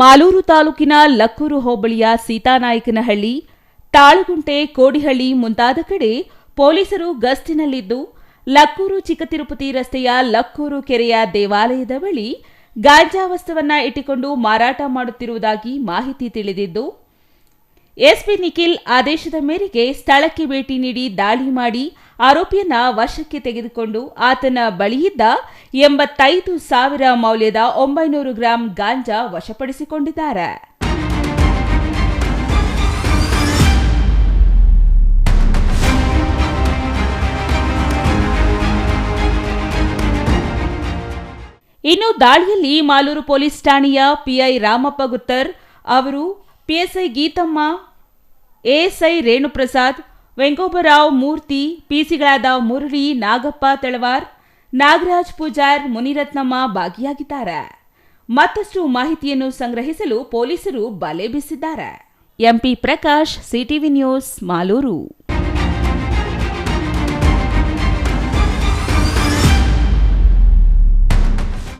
ಮಾಲೂರು ತಾಲೂಕಿನ ಲಕ್ಕೂರು ಹೋಬಳಿಯ ಸೀತಾನಾಯಕನಹಳ್ಳಿ, ತಾಳಗುಂಟೆ, ಕೋಡಿಹಳ್ಳಿ ಮುಂತಾದ ಕಡೆ ಪೊಲೀಸರು ಗಸ್ತಿನಲ್ಲಿದ್ದು, ಲಕ್ಕೂರು ಚಿಕ್ಕತಿರುಪತಿ ರಸ್ತೆಯ ಲಕ್ಕೂರು ಕೆರೆಯ ದೇವಾಲಯದ ಬಳಿ ಗಾಂಜಾ ವಸ್ತುವನ್ನ ಇಟ್ಟುಕೊಂಡು ಮಾರಾಟ ಮಾಡುತ್ತಿರುವುದಾಗಿ ಮಾಹಿತಿ ತಿಳಿದಿದ್ದು ಎಸ್ಪಿ ನಿಖಿಲ್ ಆದೇಶದ ಮೇರೆಗೆ ಸ್ಥಳಕ್ಕೆ ಭೇಟಿ ನೀಡಿ ದಾಳಿ ಮಾಡಿ ಆರೋಪಿಯನ್ನ ವಶಕ್ಕೆ ತೆಗೆದುಕೊಂಡು ಆತನ ಬಳಿಯಿದ್ದ ಎಂಬತ್ತೈದು ಸಾವಿರ ಮೌಲ್ಯದ ಒಂಬೈನೂರು ಗ್ರಾಂ ಗಾಂಜಾ ವಶಪಡಿಸಿಕೊಂಡಿದ್ದಾರೆ. ಇನ್ನು ದಾಳಿಯಲ್ಲಿ ಮಾಲೂರು ಪೊಲೀಸ್ ಠಾಣೆಯ ಪಿಐ ರಾಮಪ್ಪ ಗುತ್ತರ್ ಅವರು ಪಿಎಸ್ಐ ಗೀತಮ್ಮ, ಎಎಸ್ಐ ರೇಣುಪ್ರಸಾದ್ ವೆಂಕೋಬರಾವ್ ಮೂರ್ತಿ, ಪಿಸಿಗಳಾದ ಮುರಳಿ ನಾಗಪ್ಪ ತಳವಾರ್, ನಾಗರಾಜ್ ಪೂಜಾರ್, ಮುನಿರತ್ನಮ್ಮ ಭಾಗಿಯಾಗಿದ್ದಾರೆ. ಮತ್ತಷ್ಟು ಮಾಹಿತಿಯನ್ನು ಸಂಗ್ರಹಿಸಲು ಪೊಲೀಸರು ಬಲೆ ಬೀಸಿದ್ದಾರೆ. MP Prakash, CTV news, Malur.